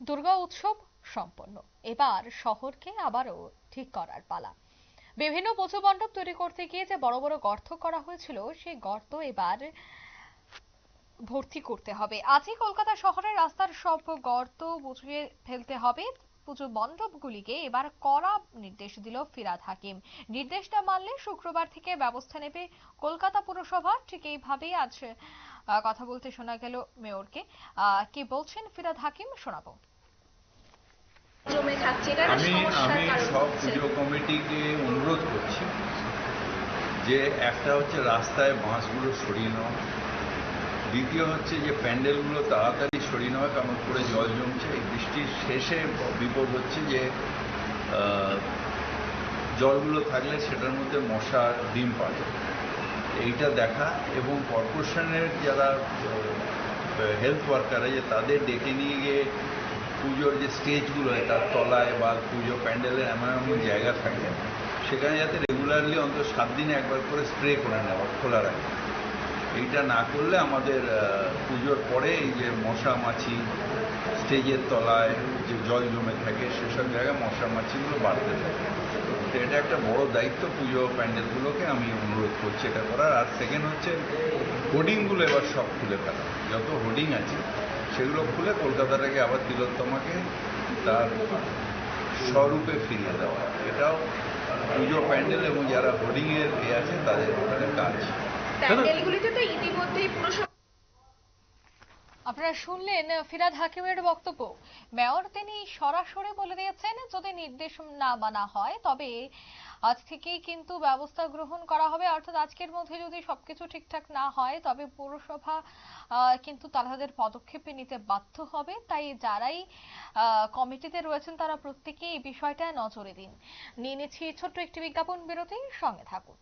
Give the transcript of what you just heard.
দুর্গা উৎসব সম্পন্ন। এবার শহরকে আবারও ঠিক করার পালা। বিভিন্ন পুজো মণ্ডপ তৈরি করতে গিয়ে যে বড় বড় গর্ত করা হয়েছিল সেই গর্ত এবার ভর্তি করতে হবে। আজই কলকাতা শহরের রাস্তার সব গর্ত বুঝিয়ে ফেলতে হবে। পুজো মণ্ডপগুলিকে এবার কড়া নির্দেশ দিল ফিরাদ হাকিম। নির্দেশটা মানলে শুক্রবার থেকে ব্যবস্থা নেবে কলকাতা পুরসভা। ঠিক এইভাবেই আজ কথা বলতে শোনা গেল মেয়রকে। কি বলছেন ফিরাদ হাকিম? শোনাবো। আমি আমি সব হচ্ছে পুজো কমিটিকে অনুরোধ করছি যে একটা হচ্ছে রাস্তায় বাঁশগুলো সরিয়ে নেওয়া দ্বিতীয় হচ্ছে যে প্যান্ডেলগুলো তাড়াতাড়ি সরিয়ে নেওয়া কারণ উপরে জল জমছে। এই বৃষ্টির শেষে বিপদ হচ্ছে যে আহ, জলগুলো থাকলে সেটার মধ্যে মশার ডিম পারে এইটা দেখা এবং কর্পোরেশনের যারা হেলথ ওয়ার্কার আছে, তাদের ডেকে নিয়ে গিয়ে পুজোর যে স্টেজগুলো হয়, তার তলায় বা পুজো প্যান্ডেলের এমন এমন জায়গা থাকে, সেখানে যাতে রেগুলারলি অন্তত সাত দিনে একবার করে স্প্রে করে নেওয়া, খোলা রাখে। এইটা না করলে আমাদের পুজোর পরে এই যে মশা মাছি স্টেজের তলায় যে জল জমে থাকে সেসব জায়গায় মশা মাছিগুলো বাড়তে থাকে। তো এটা একটা বড় দায়িত্ব পুজো প্যান্ডেলগুলোকে, আমি অনুরোধ করছি এটা করার। আর সেকেন্ড হচ্ছে, হোর্ডিংগুলো এবার সব খুলে ফেলা। যত হোর্ডিং আছে, সেগুলো খুলে কলকাতাটাকে আবার তিলোত্তমাকে তার স্বরূপে ফিরিয়ে দেওয়া। এটাও পুজো প্যান্ডেল এবং যারা হোর্ডিংয়ের এ আছে, তাদের ওখানে কাজ। প্যান্ডেলগুলিতে তো ইতিমধ্যেই পুরসভা আপনারা শুনলেন ফিরাদ হাকিমের বক্তব্য। মেয়র তিনি সরাসরি বলে দিয়েছেন যদি নির্দেশ না মানা হয় তবে আজ থেকেই কিন্তু ব্যবস্থা গ্রহণ করা হবে। অর্থাৎ আজকের মধ্যে যদি সবকিছু ঠিকঠাক না হয় তবে পৌরসভা আহ, কিন্তু তাদের পদক্ষেপে নিতে বাধ্য হবে। তাই যারাই আহ, কমিটিতে রয়েছেন তারা প্রত্যেকেই এই বিষয়টা নজরে দিন। নিয়ে নিচ্ছি ছোট্ট একটি বিজ্ঞাপন বিরতি সঙ্গে থাকুন।